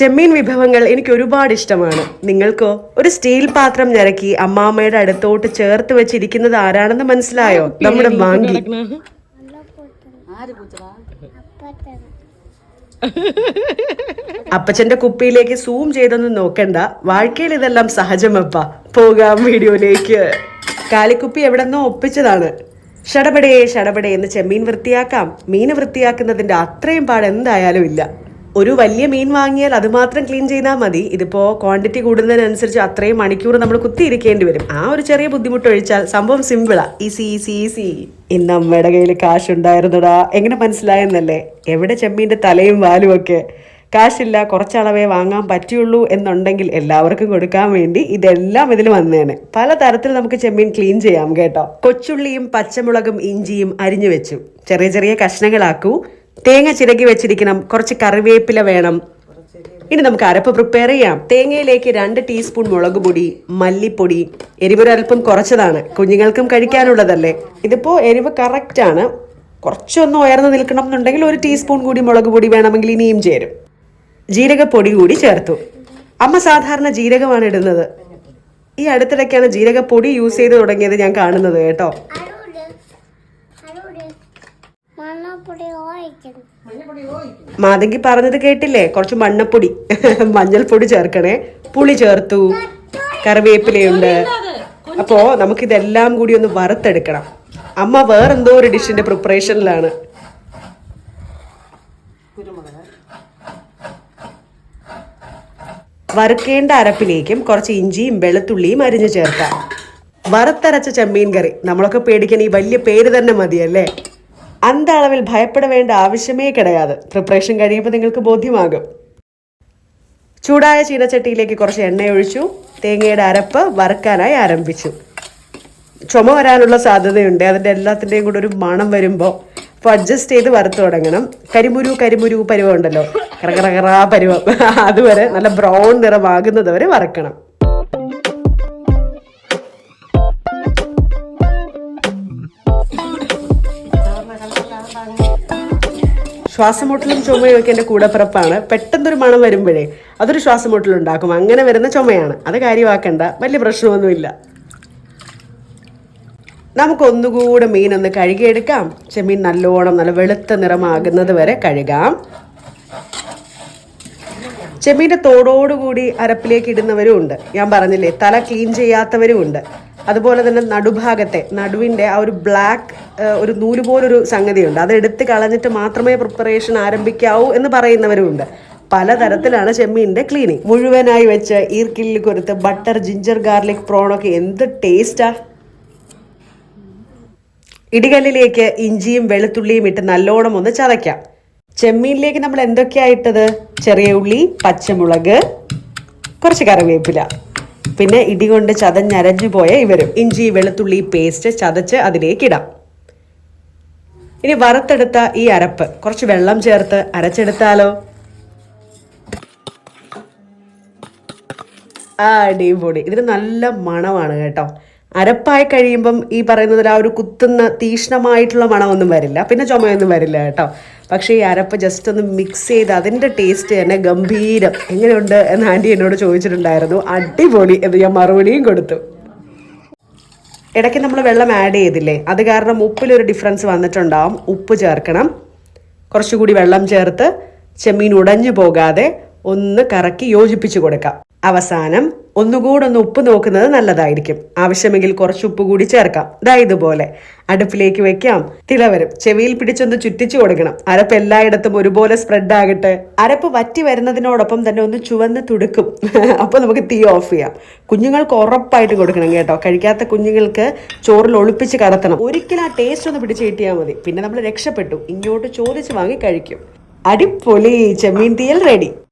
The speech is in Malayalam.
ചെമ്മീൻ വിഭവങ്ങൾ എനിക്ക് ഒരുപാട് ഇഷ്ടമാണ്. നിങ്ങൾക്കോ? ഒരു സ്റ്റീൽ പാത്രം ഞരക്കി അമ്മാമ്മയുടെ അടുത്തോട്ട് ചേർത്ത് വെച്ചിരിക്കുന്നത് ആരാണെന്ന് മനസ്സിലായോ? നമ്മുടെ മാങ്കി. അപ്പച്ചന്റെ കുപ്പിയിലേക്ക് സൂം ചെയ്തൊന്നും നോക്കണ്ട. വാഴ്ക്കയിൽ ഇതെല്ലാം സഹജമപ്പ. പോകാം വീഡിയോയിലേക്ക്. കാലിക്കുപ്പി എവിടെന്നോ ഒപ്പിച്ചതാണ്. ഷടപടേ ഷടപടേ എന്ന് ചെമ്മീൻ വൃത്തിയാക്കാം. മീൻ വൃത്തിയാക്കുന്നതിന്റെ അത്രയും പാട് എന്തായാലും ഇല്ല. ഒരു വലിയ മീൻ വാങ്ങിയാൽ അത് മാത്രം ക്ലീൻ ചെയ്താൽ മതി. ഇതിപ്പോ ക്വാണ്ടിറ്റി കൂടുന്നതിനനുസരിച്ച് അത്രയും മണിക്കൂർ നമ്മൾ കുത്തിയിരിക്കേണ്ടി വരും. ആ ഒരു ചെറിയ ബുദ്ധിമുട്ട് ഒഴിച്ചാൽ സംഭവം സിമ്പിളാ ഈസി ഈസി ഈസി ഇന്ന് അമ്മയുടെ കയ്യിൽ കാശുണ്ടായിരുന്നടാ. എങ്ങനെ മനസ്സിലായെന്നല്ലേ? എവിടെ ചെമ്മീന്റെ തലയും വാലും ഒക്കെ? കാശില്ല കുറച്ചളവേ വാങ്ങാൻ പറ്റുള്ളൂ എന്നുണ്ടെങ്കിൽ എല്ലാവർക്കും കൊടുക്കാൻ വേണ്ടി ഇതെല്ലാം ഇതിൽ വന്നേനെ. പല തരത്തിൽ നമുക്ക് ചെമ്മീൻ ക്ലീൻ ചെയ്യാം കേട്ടോ. കൊച്ചുള്ളിയും പച്ചമുളകും ഇഞ്ചിയും അരിഞ്ഞു വെച്ചു. ചെറിയ ചെറിയ കഷ്ണങ്ങളാക്കൂ. തേങ്ങ ചിരകി വെച്ചിരിക്കണം. കുറച്ച് കറിവേപ്പില വേണം. ഇനി നമുക്ക് അരപ്പ് പ്രിപ്പയർ ചെയ്യാം. തേങ്ങയിലേക്ക് രണ്ട് ടീസ്പൂൺ മുളക് പൊടി മല്ലിപ്പൊടി എരിവൊരൽപ്പം കുറച്ചതാണ്. കുഞ്ഞുങ്ങൾക്കും കഴിക്കാനുള്ളതല്ലേ. ഇതിപ്പോ എരിവ് കറക്റ്റ് ആണ്. കുറച്ചൊന്ന് ഉയർന്നു നിൽക്കണം എന്നുണ്ടെങ്കിൽ ഒരു ടീസ്പൂൺ കൂടി മുളക് പൊടി വേണമെങ്കിൽ ഇനിയും ചേരും. ജീരകപ്പൊടി കൂടി ചേർത്തു. അമ്മ സാധാരണ ജീരകമാണ് ഇടുന്നത്. ഈ അടുത്തിടയ്ക്കാണ് ജീരകപ്പൊടി യൂസ് ചെയ്ത് തുടങ്ങിയത് ഞാൻ കാണുന്നത് കേട്ടോ. മാതങ്കി പറഞ്ഞത് കേട്ടില്ലേ? കുറച്ച് മണ്ണപ്പൊടി. മഞ്ഞൾപ്പൊടി ചേർക്കണേ. പുളി ചേർത്തു. കറിവേപ്പിലയുണ്ട്. അപ്പോ നമുക്ക് ഇതെല്ലാം കൂടി ഒന്ന് വറുത്തെടുക്കണം. അമ്മ വേറെന്തോ ഒരു ഡിഷിന്റെ പ്രിപ്പറേഷനിലാണ് വറുക്കേണ്ട അരപ്പിലേക്കും കുറച്ച് ഇഞ്ചിയും വെളുത്തുള്ളിയും അരിഞ്ഞു ചേർക്കാം. വറുത്തരച്ച ചെമ്മീൻ കറി. നമ്മളൊക്കെ പേടിക്കാൻ ഈ വലിയ പേര് തന്നെ മതിയല്ലേ? അന്ത അളവിൽ ഭയപ്പെടവേണ്ട ആവശ്യമേ കിടയാതെ. പ്രിപ്പറേഷൻ കഴിയുമ്പോൾ നിങ്ങൾക്ക് ബോധ്യമാകും. ചൂടായ ചീനച്ചട്ടിയിലേക്ക് കുറച്ച് എണ്ണ ഒഴിച്ചു തേങ്ങയുടെ അരപ്പ് വറുക്കാനായി ആരംഭിച്ചു. ചുമ വരാനുള്ള സാധ്യതയുണ്ട്. അതിന്റെ എല്ലാത്തിന്റെയും കൂടെ ഒരു മണം വരുമ്പോൾ അപ്പോൾ അഡ്ജസ്റ്റ് ചെയ്ത് വറുത്ത് തുടങ്ങണം. കരിമുരു കരിമുരു പരുവം ഉണ്ടല്ലോ. കറകറകറാ പരുവം. അതുവരെ നല്ല ബ്രൗൺ നിറമാകുന്നത് വരെ വറക്കണം. ശ്വാസമുട്ടലും ചുമയും ഒക്കെ എന്റെ കൂടപ്പിറപ്പാണ്. പെട്ടെന്നൊരു മണം വരുമ്പോഴേ അതൊരു ശ്വാസമുട്ടലുണ്ടാക്കും. അങ്ങനെ വരുന്ന ചുമയാണ്. അത് കാര്യമാക്കണ്ട. വലിയ പ്രശ്നമൊന്നുമില്ല. നമുക്കൊന്നുകൂടെ ഒന്ന് കഴുകിയെടുക്കാം. ചെമ്മീൻ നല്ലോണം നല്ല വെളുത്ത നിറമാകുന്നത് വരെ കഴുകാം. ചെമ്മീന്റെ തോടോടുകൂടി അരപ്പിലേക്ക് ഇടുന്നവരും ഉണ്ട്. ഞാൻ പറഞ്ഞില്ലേ തല ക്ലീൻ ചെയ്യാത്തവരും ഉണ്ട്. അതുപോലെ തന്നെ നടുഭാഗത്തെ നടുവിന്റെ ആ ഒരു ബ്ലാക്ക് ഒരു നൂൽ പോലൊരു സംഗതിയുണ്ട്. അത് എടുത്ത് കളഞ്ഞിട്ട് മാത്രമേ പ്രിപ്പറേഷൻ ആരംഭിക്കാവൂ എന്ന് പറയുന്നവരുമുണ്ട്. പലതരത്തിലാണ് ചെമ്മീന്റെ ക്ലീനിങ് മുഴുവനായി വെച്ച് ഈർക്കില്ലിൽ കൊരുത്ത് ബട്ടർ ജിഞ്ചർ ഗാർലിക് പ്രോണൊക്കെ എന്ത് ടേസ്റ്റാ ഇടികല്ലിലേക്ക് ഇഞ്ചിയും വെളുത്തുള്ളിയും ഇട്ട് നല്ലോണം ഒന്ന് ചതയ്ക്കാം. ചെമ്മീനിലേക്ക് നമ്മൾ എന്തൊക്കെയായിട്ടത് ചെറിയ ഉള്ളി പച്ചമുളക് കുറച്ച് കറിവേപ്പില. പിന്നെ ഇടി ഇടികൊണ്ട് ചതഞ്ഞരഞ്ഞു പോയ ഇവരും. ഇഞ്ചി വെളുത്തുള്ളി പേസ്റ്റ് ചതച്ച് അതിലേക്ക് ഇടാം. ഇനി വറുത്തെടുത്ത ഈ അരപ്പ്. കുറച്ച് വെള്ളം ചേർത്ത് അരച്ചെടുത്താലോ? അടിപൊളി. ഇതിന് നല്ല മണമാണ് കേട്ടോ. അരപ്പായി കഴിയുമ്പം ഈ പറയുന്നതിൽ ആ ഒരു കുത്തുന്ന തീഷ്ണമായിട്ടുള്ള മണമൊന്നും വരില്ല. പിന്നെ ചുമയൊന്നും വരില്ല കേട്ടോ. പക്ഷേ ഈ അരപ്പ് ജസ്റ്റ് ഒന്ന് മിക്സ് ചെയ്ത് അതിന്റെ ടേസ്റ്റ് തന്നെ ഗംഭീരം. എങ്ങനെയുണ്ട് എന്ന് ആന്റി എന്നോട് ചോദിച്ചിട്ടുണ്ടായിരുന്നു. അടിപൊളി എന്ന് ഞാൻ മറുപടിയും കൊടുത്തു. ഇടയ്ക്ക് നമ്മൾ വെള്ളം ആഡ് ചെയ്തില്ലേ? അത് കാരണം ഉപ്പിലൊരു ഡിഫറൻസ് വന്നിട്ടുണ്ടാവും. ഉപ്പ് ചേർക്കണം. കുറച്ചുകൂടി വെള്ളം ചേർത്ത് ചെമ്മീൻ ഉടഞ്ഞു പോകാതെ ഒന്ന് കറക്കി യോജിപ്പിച്ച് കൊടുക്കാം. അവസാനം ഒന്നുകൂടെ ഒന്ന് ഉപ്പ് നോക്കുന്നത് നല്ലതായിരിക്കും. ആവശ്യമെങ്കിൽ കുറച്ച് ഉപ്പ് കൂടി ചേർക്കാം. ദാ ഇതുപോലെ. അടുപ്പിലേക്ക് വെക്കാം. തിളവരും ചെവിയിൽ പിടിച്ചൊന്ന് ചുറ്റിച്ചു കൊടുക്കണം. അരപ്പ് എല്ലായിടത്തും ഒരുപോലെ സ്പ്രെഡ് ആകട്ടെ. അരപ്പ് വറ്റി വരുന്നതിനോടൊപ്പം തന്നെ ഒന്ന് ചുവന്ന് തുടുക്കും. അപ്പോൾ നമുക്ക് തീ ഓഫ് ചെയ്യാം. കുഞ്ഞുങ്ങൾക്ക് ഉറപ്പായിട്ട് കൊടുക്കണം കേട്ടോ. കഴിക്കാത്ത കുഞ്ഞുങ്ങൾക്ക് ചോറിൽ ഒളിപ്പിച്ച് കടത്തണം. ഒരിക്കലും ആ ടേസ്റ്റ് ഒന്ന് പിടിച്ച് കിട്ടിയാൽ മതി. പിന്നെ നമ്മൾ രക്ഷപ്പെട്ടു. ഇങ്ങോട്ട് ചോദിച്ച് വാങ്ങി കഴിക്കും. അടിപൊളി ചെമ്മീൻ തീയൽ റെഡി